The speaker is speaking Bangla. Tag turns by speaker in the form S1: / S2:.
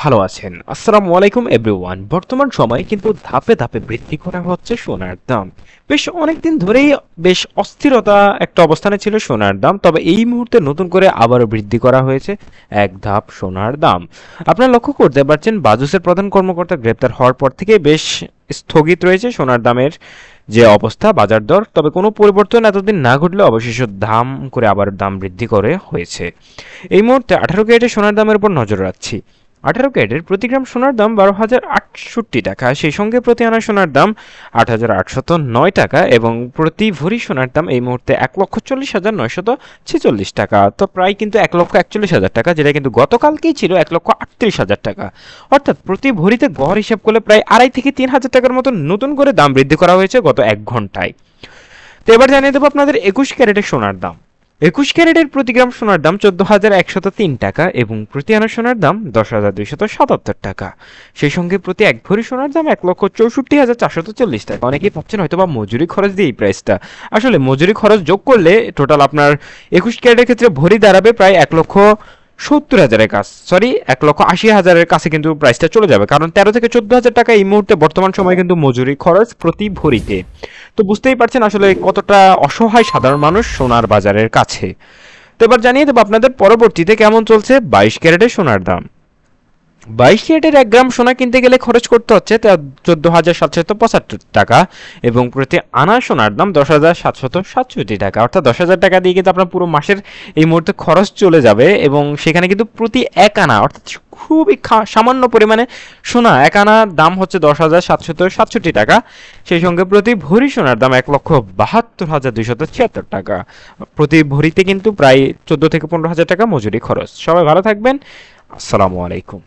S1: ভালো আছেন। আসসালামু আলাইকুম এভরিওয়ান বর্তমান সময়ে কিন্তু ধাপে ধাপে বৃদ্ধি করা হচ্ছে সোনার দাম। বেশ অনেকদিন ধরেই বেশ অস্থিরতা একটা অবস্থানে ছিল সোনার দাম, তবে এই মুহূর্তে নতুন করে আবারও বৃদ্ধি করা হয়েছে এক ধাপ সোনার দাম। আপনারা লক্ষ্য করতে পারছেন, বাজুসের প্রধান কর্মকর্তা গ্রেপ্তার হওয়ার পর থেকে বেশ স্থগিত রয়েছে সোনার দামের যে অবস্থা, বাজার দর, তবে কোনো পরিবর্তন এতদিন না ঘটলে অবশেষে দাম করে আবার দাম বৃদ্ধি করে হয়েছে। এই মুহূর্তে আঠারো ক্যারেটের সোনার দামের উপর নজর রাখছি। আঠারো ক্যারেটের প্রতি গ্রাম সোনার দাম বারো হাজার আটষট্টি টাকা। সেই সঙ্গে প্রতি আনা সোনার দাম আট হাজার আটশত নয় টাকা এবং প্রতি ভরি সোনার দাম এই মুহূর্তে এক লক্ষ চল্লিশ হাজার নয়শত ছেচল্লিশ টাকা। তো প্রায় কিন্তু এক লক্ষ একচল্লিশ হাজার টাকা, যেটা কিন্তু গতকালকেই ছিল এক লক্ষ আটত্রিশ হাজার টাকা। অর্থাৎ প্রতি ভরিতে গড় হিসাব করলে প্রায় আড়াই থেকে তিন হাজার টাকার মতো নতুন করে দাম বৃদ্ধি করা হয়েছে গত এক ঘন্টায়। তো এবার জানিয়ে দেবো আপনাদের একুশ ক্যারেটের সোনার দাম। একুশ ক্যারেটের প্রতি গ্রাম সোনার দাম চোদ্দ হাজার একশত তিন টাকা এবং প্রতি আনা সোনার দাম দশ হাজার দুইশত সাতাত্তর টাকা। সেই সঙ্গে প্রতি এক ভরি সোনার দাম এক লক্ষ চৌষট্টি হাজার চারশত চল্লিশ টাকা। অনেকেই ভাবছেন হয়তো বা মজুরি খরচ দিয়ে এই প্রাইসটা আসলে মজুরি খরচ যোগ করলে টোটাল আপনার একুশ ক্যারেটের ক্ষেত্রে ভরি দাঁড়াবে প্রায় এক লক্ষ সত্তর হাজারের কাছ সরি এক লক্ষ আশি হাজারের কাছে কিন্তু প্রাইসটা চলে যাবে। কারণ তেরো থেকে চোদ্দ হাজার টাকা এই মুহূর্তে বর্তমান সময়ে কিন্তু মজুরি খরচ প্রতি ভরিতে। তো বুঝতেই পারছেন আসলে কতটা অসহায় সাধারণ মানুষ সোনার বাজারের কাছে। তো এবার জানিয়ে দেবো আপনাদের পরবর্তীতে কেমন চলছে বাইশ ক্যারেটের সোনার দাম। বাইশ ক্যারেটের এক গ্রাম সোনা কিনতে গেলে খরচ করতে হচ্ছে চোদ্দ হাজার সাতশত পঁচাত্তর টাকা এবং প্রতি আনা সোনার দাম দশ হাজার সাতশত সাতষট্টি টাকা। অর্থাৎ দশ হাজার টাকা দিয়ে কিন্তু আপনার পুরো মাসের এই মুহূর্তে খরচ চলে যাবে এবং সেখানে কিন্তু প্রতি এক আনা, অর্থাৎ খুবই সামান্য পরিমাণে সোনা, এক আনার দাম হচ্ছে দশ হাজার সাতশত সাতষট্টি টাকা। সেই সঙ্গে প্রতি ভরি সোনার দাম এক লক্ষ বাহাত্তর হাজার দুইশত ছিয়াত্তর টাকা। প্রতি ভরিতে কিন্তু প্রায় চোদ্দ থেকে পনেরো হাজার টাকা মজুরি খরচ। সবাই ভালো থাকবেন। আসসালামু আলাইকুম।